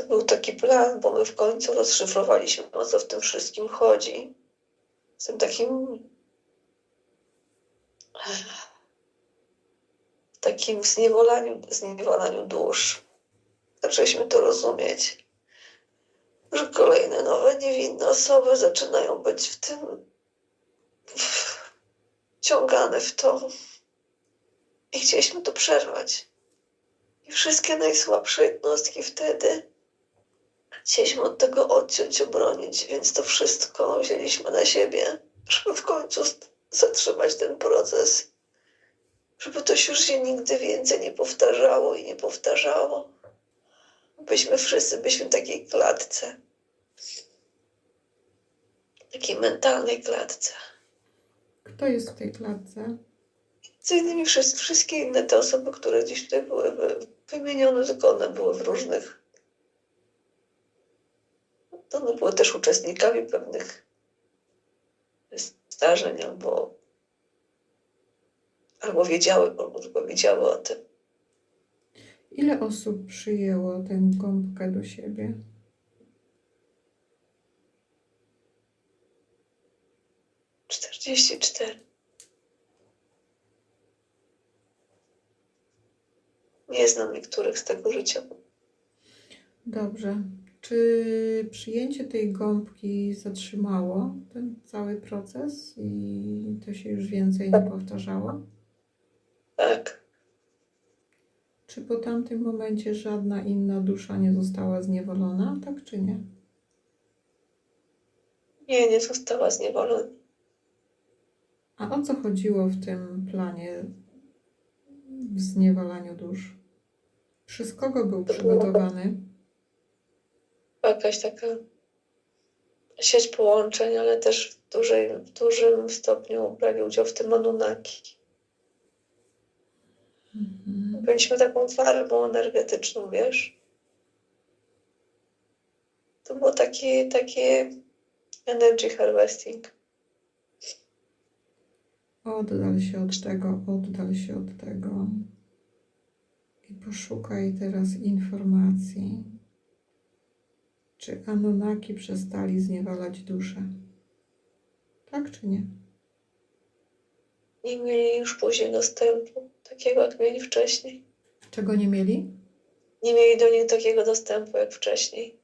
To był taki plan, bo my w końcu rozszyfrowaliśmy, o co w tym wszystkim chodzi. Z tym takim. takim zniewolaniu, zniewolaniu dusz. Zaczęliśmy to rozumieć, że kolejne nowe, niewinne osoby zaczynają być w tym. wciągane w to. I chcieliśmy to przerwać. I wszystkie najsłabsze jednostki wtedy chcieliśmy od tego odciąć, obronić, więc to wszystko wzięliśmy na siebie, żeby w końcu zatrzymać ten proces, żeby to się już się nigdy więcej nie powtarzało i nie powtarzało. Byśmy wszyscy byśmy w takiej klatce, takiej mentalnej klatce. Kto jest w tej klatce? Między innymi wszystkie inne te osoby, które gdzieś tutaj były wy- wymienione, tylko one były w różnych. To one były też uczestnikami pewnych zdarzeń, albo, albo wiedziały, albo tylko wiedziały o tym. Ile osób przyjęło tę gąbkę do siebie? Czterdzieści cztery. Nie znam niektórych z tego życia. Dobrze. Czy przyjęcie tej gąbki zatrzymało ten cały proces i to się już więcej nie powtarzało? Tak, Czy po tamtym momencie żadna inna dusza nie została zniewolona, tak czy nie? nie, nie została zniewolona. A o co chodziło w tym planie w zniewalaniu dusz? Przez kogo był przygotowany? Jakaś taka sieć połączeń, ale też w, dużej, w dużym stopniu brali udział w tym Anunnaki. Mhm. Byliśmy taką farbą energetyczną, wiesz? To było takie, takie energy harvesting. Oddal się od tego, oddal się od tego. I poszukaj teraz informacji. Czy Anunnaki przestali zniewalać duszę? Tak czy nie? Nie mieli już później dostępu takiego, jak mieli wcześniej. Czego nie mieli? Nie mieli do nich takiego dostępu jak wcześniej.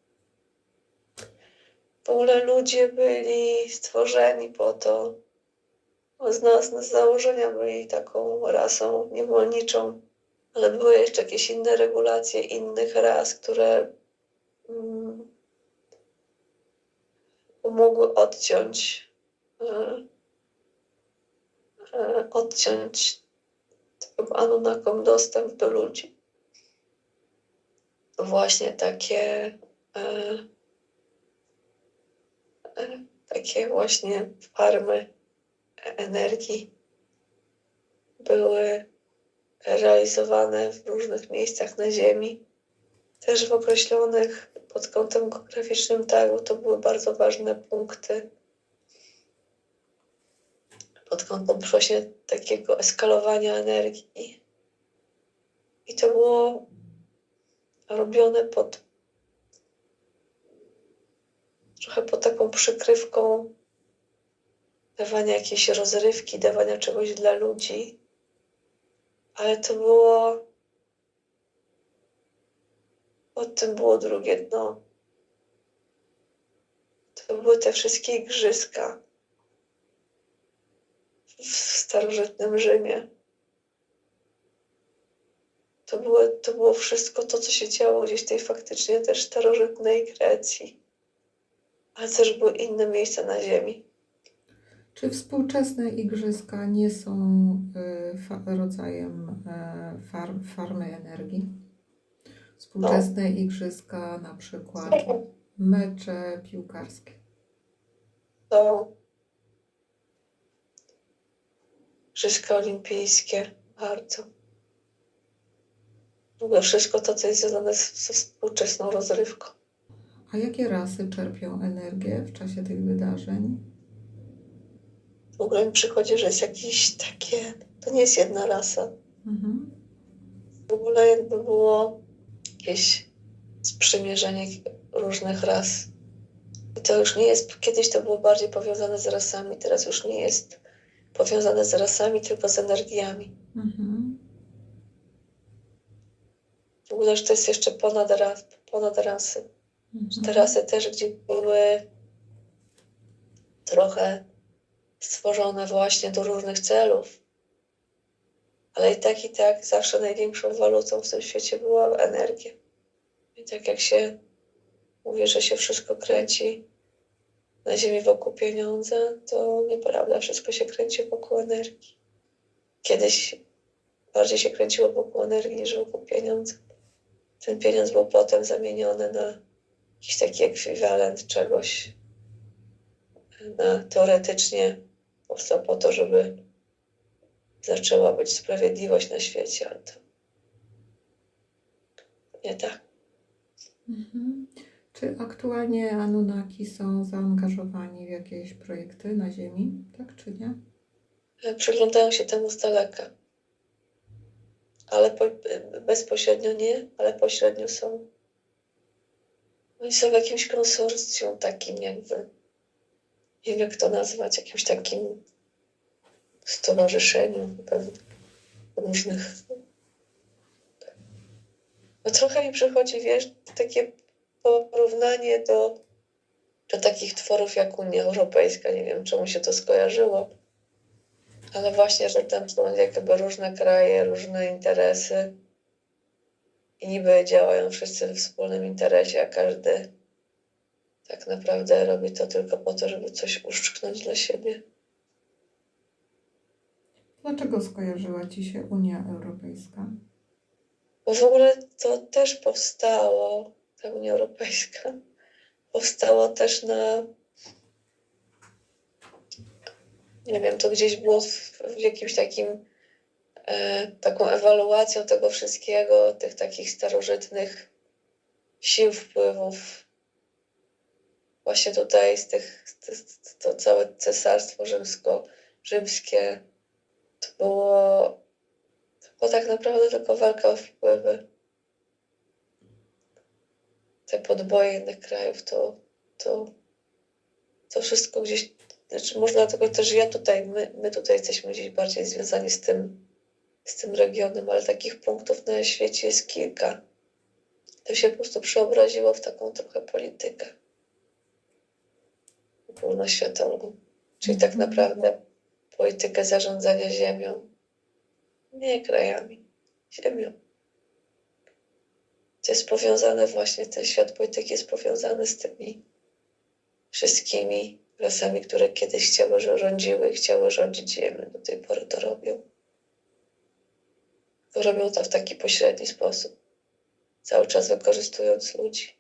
W ogóle ludzie byli stworzeni po to, z nas z założenia byli taką rasą niewolniczą, ale były jeszcze jakieś inne regulacje innych ras, które mm, pomogły odciąć, e, e, odciąć tym Anunnakom dostęp do ludzi. Właśnie takie e, takie właśnie farmy energii były realizowane w różnych miejscach na Ziemi, też w określonych pod kątem geograficznym, tak, bo to były bardzo ważne punkty pod kątem właśnie takiego eskalowania energii. I to było robione pod trochę pod taką przykrywką dawania jakiejś rozrywki, dawania czegoś dla ludzi, ale to było pod tym było drugie dno. To były te wszystkie igrzyska w starożytnym Rzymie. To było, to było wszystko to, co się działo gdzieś w tej faktycznie też starożytnej Grecji. Ale też były inne miejsca na Ziemi. Czy współczesne igrzyska nie są y, fa- rodzajem y, far, farmy energii? Współczesne igrzyska, na przykład mecze piłkarskie. To Igrzyska olimpijskie, bardzo. W ogóle wszystko to, co jest związane ze współczesną rozrywką. A jakie rasy czerpią energię w czasie tych wydarzeń? W ogóle mi przychodzi, że jest jakieś takie, to nie jest jedna rasa. Mhm. W ogóle jakby było jakieś sprzymierzenie różnych ras. I to już nie jest, kiedyś to było bardziej powiązane z rasami, teraz już nie jest powiązane z rasami, tylko z energiami. Mhm. W ogóle, że to jest jeszcze ponad, ras, ponad rasy. Że te rasy też gdzie były trochę stworzone właśnie do różnych celów. Ale i tak, i tak zawsze największą walutą w tym świecie była energia. I tak jak się mówi, że się wszystko kręci na ziemi wokół pieniądza, to nieprawda, wszystko się kręci wokół energii. Kiedyś bardziej się kręciło wokół energii niż wokół pieniądza. Ten pieniądz był potem zamieniony na jakiś taki ekwiwalent czegoś. Na, teoretycznie powstał po to, żeby zaczęła być sprawiedliwość na świecie, ale to nie tak. Mhm. Czy aktualnie Anunnaki są zaangażowani w jakieś projekty na Ziemi, tak czy nie? Przyglądają się temu z daleka. Ale po, bezpośrednio nie, ale pośrednio są. Oni są w jakimś konsorcjum takim jakby, nie wiem jak to nazwać, jakimś takim stowarzyszeniu różnych. No trochę mi przychodzi, wiesz, takie porównanie do, do takich tworów jak Unia Europejska. Nie wiem, czemu się to skojarzyło, ale właśnie, że tam są jakby różne kraje, różne interesy i niby działają wszyscy w wspólnym interesie, a każdy tak naprawdę robi to tylko po to, żeby coś uszczknąć dla siebie. Dlaczego skojarzyła Ci się Unia Europejska? Bo w ogóle to też powstało, ta Unia Europejska, powstało też na, nie wiem, to gdzieś było w, w jakimś takim, e, taką ewaluacją tego wszystkiego, tych takich starożytnych sił wpływów. Właśnie tutaj z tych, to, to całe cesarstwo rzymsko-rzymskie, to było tak naprawdę tylko walka o wpływy. Te podboje innych krajów, to, to, to wszystko gdzieś, znaczy może dlatego też ja tutaj, my, my tutaj jesteśmy gdzieś bardziej związani z tym, z tym regionem, ale takich punktów na świecie jest kilka. To się po prostu przeobraziło w taką trochę politykę ogólnoświatową. Czyli tak naprawdę politykę zarządzania ziemią, nie krajami, ziemią. To jest powiązane właśnie, ten świat polityki jest powiązany z tymi wszystkimi rasami, które kiedyś chciały, że rządziły, chciały rządzić ziemią. Do tej pory to robią. Robią to w taki pośredni sposób, cały czas wykorzystując ludzi.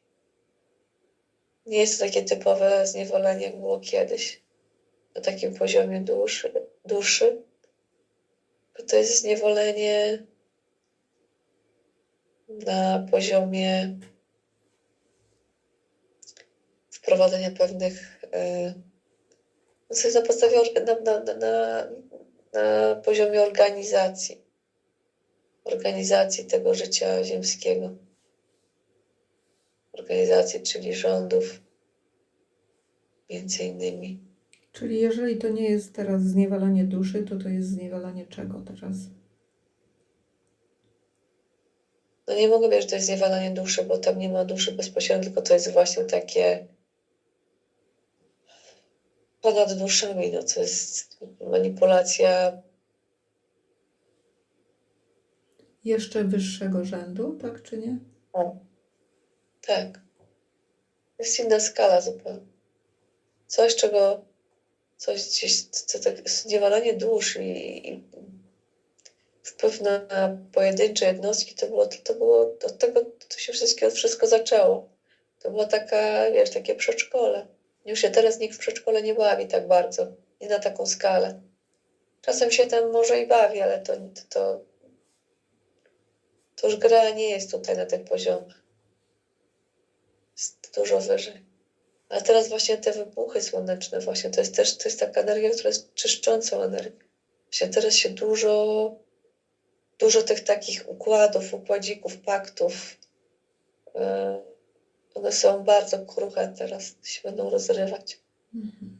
Nie jest to takie typowe zniewolenie, jak było kiedyś, na takim poziomie duszy, duszy to jest zniewolenie na poziomie wprowadzenia pewnych yy, na podstawie na, na, na, na poziomie organizacji organizacji tego życia ziemskiego organizacji, czyli rządów między innymi Czyli jeżeli to nie jest teraz zniewalanie duszy, to to jest zniewalanie czego teraz? No nie mogę wiedzieć, że to jest zniewalanie duszy, bo tam nie ma duszy bezpośrednio, tylko to jest właśnie takie ponad duszami, no to jest manipulacja Jeszcze wyższego rzędu, tak czy nie? O, tak. To jest inna skala zupełnie. Coś, czego coś gdzieś, co tak zniewalanie dusz i, i wpływ na, pojedyncze jednostki, to było, to, to było, od tego to się wszystko, wszystko zaczęło. To było taka, wiesz, takie przedszkole. Już się teraz nikt w przedszkole nie bawi tak bardzo, nie na taką skalę. Czasem się tam może i bawi, ale to, to, to już gra nie jest tutaj na tych poziomach. Jest dużo wyżej. A teraz właśnie te wybuchy słoneczne, właśnie to jest też to jest taka energia, która jest czyszczącą energią. Właśnie teraz się dużo, dużo tych takich układów, układzików, paktów yy, One są bardzo kruche teraz, się będą rozrywać. Mhm.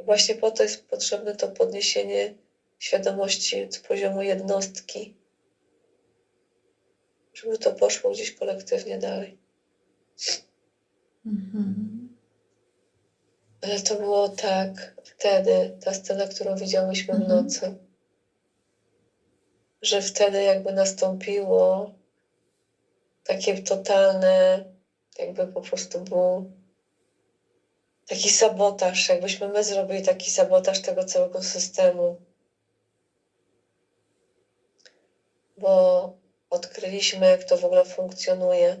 I właśnie po to jest potrzebne to podniesienie świadomości z poziomu jednostki, żeby to poszło gdzieś kolektywnie dalej. Mhm. Ale to było tak wtedy, ta scena, którą widziałyśmy w Mhm. nocy, że wtedy jakby nastąpiło takie totalne, jakby po prostu był taki sabotaż, jakbyśmy my zrobili taki sabotaż tego całego systemu. Bo odkryliśmy, jak to w ogóle funkcjonuje.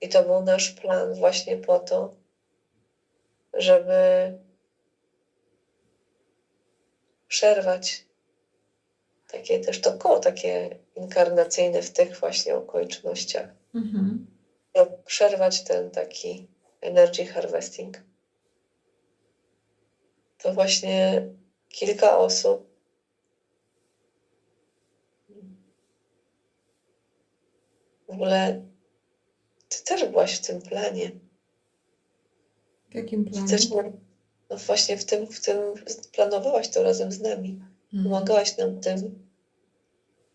I to był nasz plan właśnie po to, żeby przerwać takie też to koło takie inkarnacyjne w tych właśnie okolicznościach. Mhm. żeby Przerwać ten taki energy harvesting. To właśnie kilka osób w ogóle ty też byłaś w tym planie. Jakim planie? też nie- no właśnie w tym, w tym planowałaś to razem z nami. Mhm. Pomagałaś nam tym,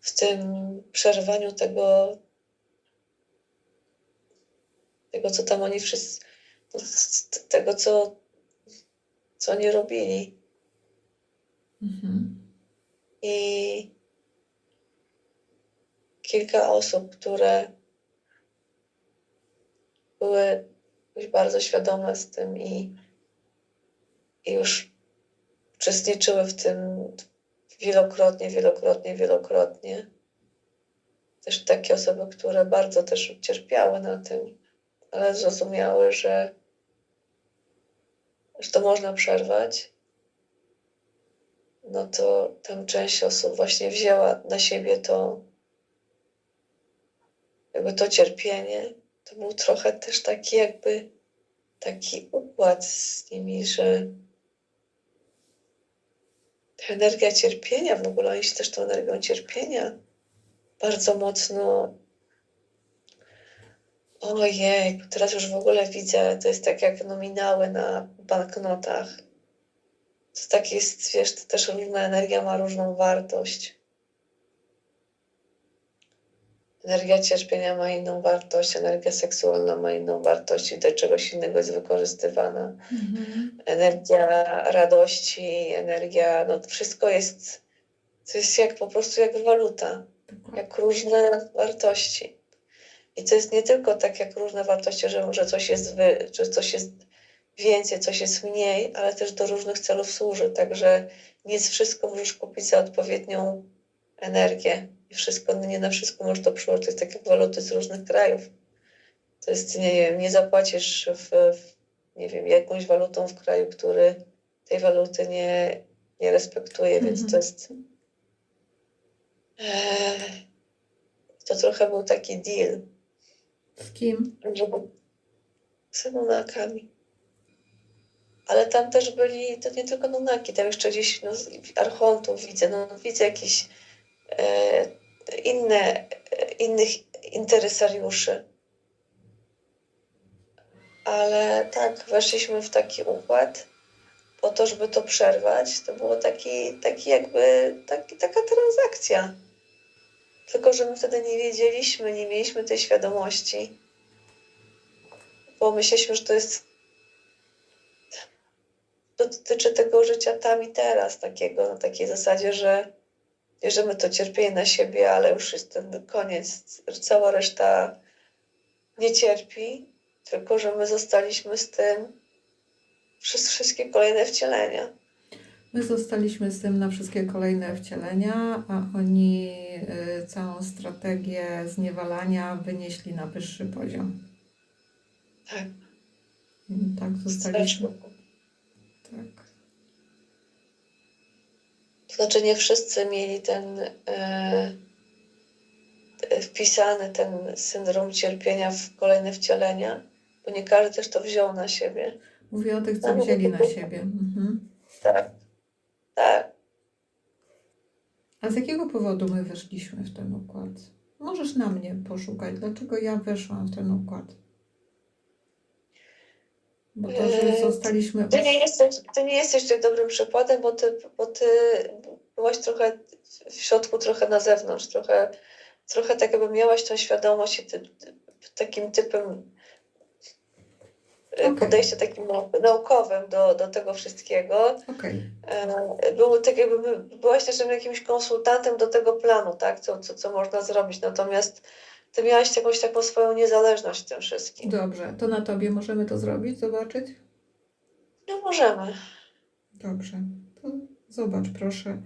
w tym przerwaniu tego, tego co tam oni wszyscy, no, tego co, co oni robili. Mhm. I kilka osób, które były już bardzo świadome z tym i, i już uczestniczyły w tym wielokrotnie, wielokrotnie, wielokrotnie. Też takie osoby, które bardzo też cierpiały na tym, ale zrozumiały, że, że to można przerwać. No to tam część osób właśnie wzięła na siebie to, jakby to cierpienie. To był trochę też taki jakby taki układ z nimi, że ta energia cierpienia, w ogóle oni się też tą energią cierpienia bardzo mocno. Ojej, teraz już w ogóle widzę, to jest tak jak nominały na banknotach. To tak jest, wiesz, to też różna energia ma różną wartość. Energia cierpienia ma inną wartość, energia seksualna ma inną wartość i do czegoś innego jest wykorzystywana Mhm. energia radości, energia, no wszystko jest, to jest jak po prostu jak waluta, jak różne wartości. I to jest nie tylko tak jak różne wartości, że, że coś jest wy, że coś jest więcej, coś jest mniej, ale też do różnych celów służy. Także nie z wszystko możesz kupić za odpowiednią energię. I wszystko, nie na wszystko możesz to przyłożyć. To jest tak jak waluty z różnych krajów. To jest, nie wiem, nie zapłacisz w, w nie wiem, jakąś walutą w kraju, który tej waluty nie, nie respektuje, więc Mhm. to jest. Eee, to trochę był taki deal, Z kim? z nunakami. Ale tam też byli, to nie tylko nunaki, tam jeszcze gdzieś no, archontów widzę, no, widzę jakieś e, inne, innych interesariuszy. Ale tak, weszliśmy w taki układ po to, żeby to przerwać. To było taki, taki jakby taki, taka transakcja. Tylko, że my wtedy nie wiedzieliśmy, nie mieliśmy tej świadomości, bo myśleliśmy, że to jest. To dotyczy tego życia tam i teraz, takiego, na takiej zasadzie, że bierzemy to cierpienie na siebie, ale już jest ten koniec. Cała reszta nie cierpi, tylko że my zostaliśmy z tym przez wszystkie kolejne wcielenia. My zostaliśmy z tym na wszystkie kolejne wcielenia, a oni y, całą strategię zniewalania wynieśli na wyższy poziom. Tak, tak zostaliśmy. Tak. To znaczy nie wszyscy mieli ten e, wpisany ten syndrom cierpienia w kolejne wcielenia, bo nie każdy też to wziął na siebie. Mówię o tych, co wzięli na siebie. Mhm. Tak, tak. A z jakiego powodu my weszliśmy w ten układ? Możesz na mnie poszukać, dlaczego ja weszłam w ten układ. Bo to, że Eee, zostaliśmy. Ty nie jesteś, ty nie jesteś tutaj dobrym przykładem, bo ty, bo ty byłaś trochę w środku, trochę na zewnątrz, trochę, trochę tak jakby miałaś tą świadomość i ty, ty, takim typem e, Okej. podejścia takim nau- naukowym do, do tego wszystkiego. Okej, E, Było tak jakby byłaś też jakimś konsultantem do tego planu, tak? Co, co, co można zrobić. Natomiast ty miałaś jakąś taką swoją niezależność w tym wszystkim. dobrze. To na tobie możemy to zrobić, zobaczyć? No możemy. Dobrze. To zobacz, proszę.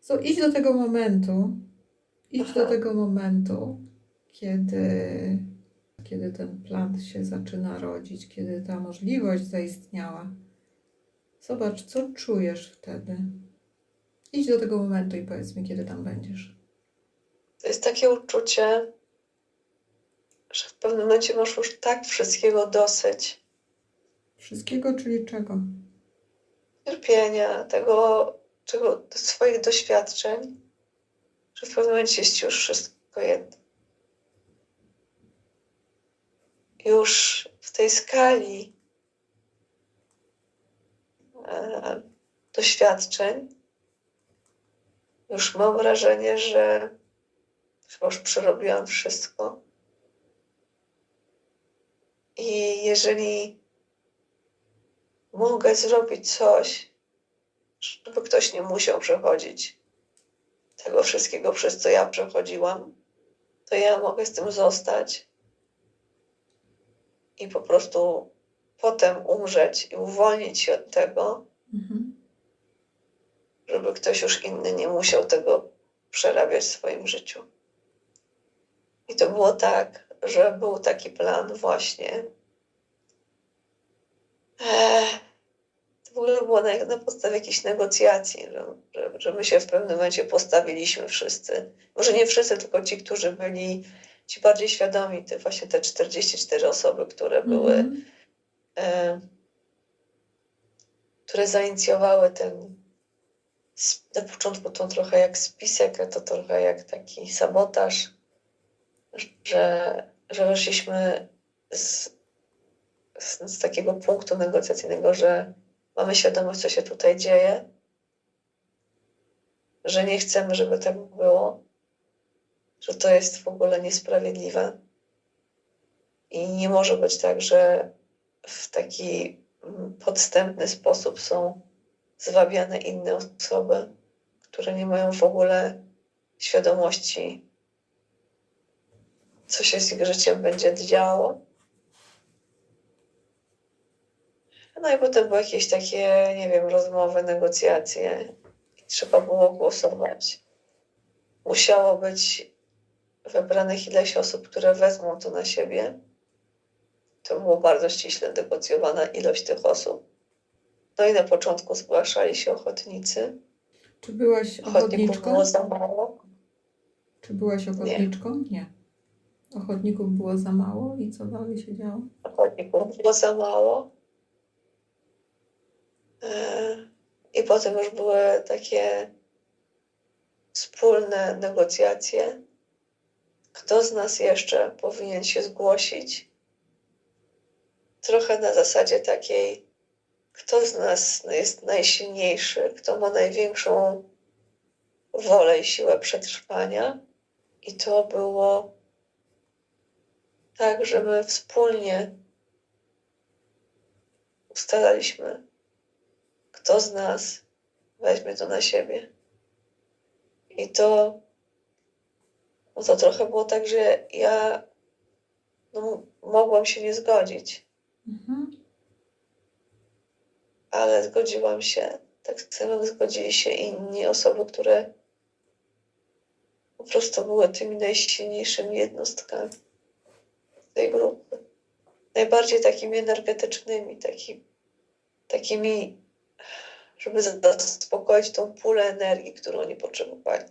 So, idź do tego momentu. Idź do Aha. tego momentu, kiedy, kiedy ten plan się zaczyna rodzić, kiedy ta możliwość zaistniała. Zobacz, co czujesz wtedy. Idź do tego momentu i powiedz mi, kiedy tam będziesz. To jest takie uczucie, że w pewnym momencie masz już tak wszystkiego dosyć. Wszystkiego, czyli czego? Cierpienia, tego, czego, swoich doświadczeń, że w pewnym momencie jest już wszystko jedno. Już w tej skali e, doświadczeń już mam wrażenie, że chyba już przerobiłam wszystko. I jeżeli mogę zrobić coś, żeby ktoś nie musiał przechodzić tego wszystkiego, przez co ja przechodziłam, to ja mogę z tym zostać i po prostu potem umrzeć i uwolnić się od tego, Mhm. żeby ktoś już inny nie musiał tego przerabiać w swoim życiu. I to było tak, że był taki plan właśnie. To w ogóle było na, na podstawie jakichś negocjacji, że, że, że my się w pewnym momencie postawiliśmy wszyscy. Może nie wszyscy, tylko ci, którzy byli ci bardziej świadomi, te właśnie te 44 osoby, które były Mhm. e, które zainicjowały ten na początku to trochę jak spisek, a to trochę jak taki sabotaż, że, że weszliśmy z, z, z takiego punktu negocjacyjnego, że mamy świadomość, co się tutaj dzieje, że nie chcemy, żeby tak było, że to jest w ogóle niesprawiedliwe. I nie może być tak, że w taki mm, podstępny sposób są zwabiane inne osoby, które nie mają w ogóle świadomości, co się z ich życiem będzie działo. No i potem były jakieś takie, nie wiem, rozmowy, negocjacje trzeba było głosować. Musiało być wybranych ileś osób, które wezmą to na siebie. To było bardzo ściśle negocjowana ilość tych osób. No i na początku zgłaszali się ochotnicy. Czy byłaś Ochotników ochotniczką? było za mało. Czy byłaś ochotniczką? Nie. Ochotników było za mało i co dalej się działo? Ochotników było za mało. E, I potem już były takie wspólne negocjacje. Kto z nas jeszcze powinien się zgłosić? Trochę na zasadzie takiej, kto z nas jest najsilniejszy, kto ma największą wolę i siłę przetrwania. I to było tak, że my wspólnie ustalaliśmy, kto z nas weźmie to na siebie. I to, no to trochę było tak, że ja no, mogłam się nie zgodzić, Mhm. ale zgodziłam się. Tak samo jak zgodzili się inni osoby, które po prostu były tymi najsilniejszymi jednostkami tej grupy. Najbardziej takimi energetycznymi, taki, takimi, żeby zaspokoić tą pulę energii, którą oni potrzebowali.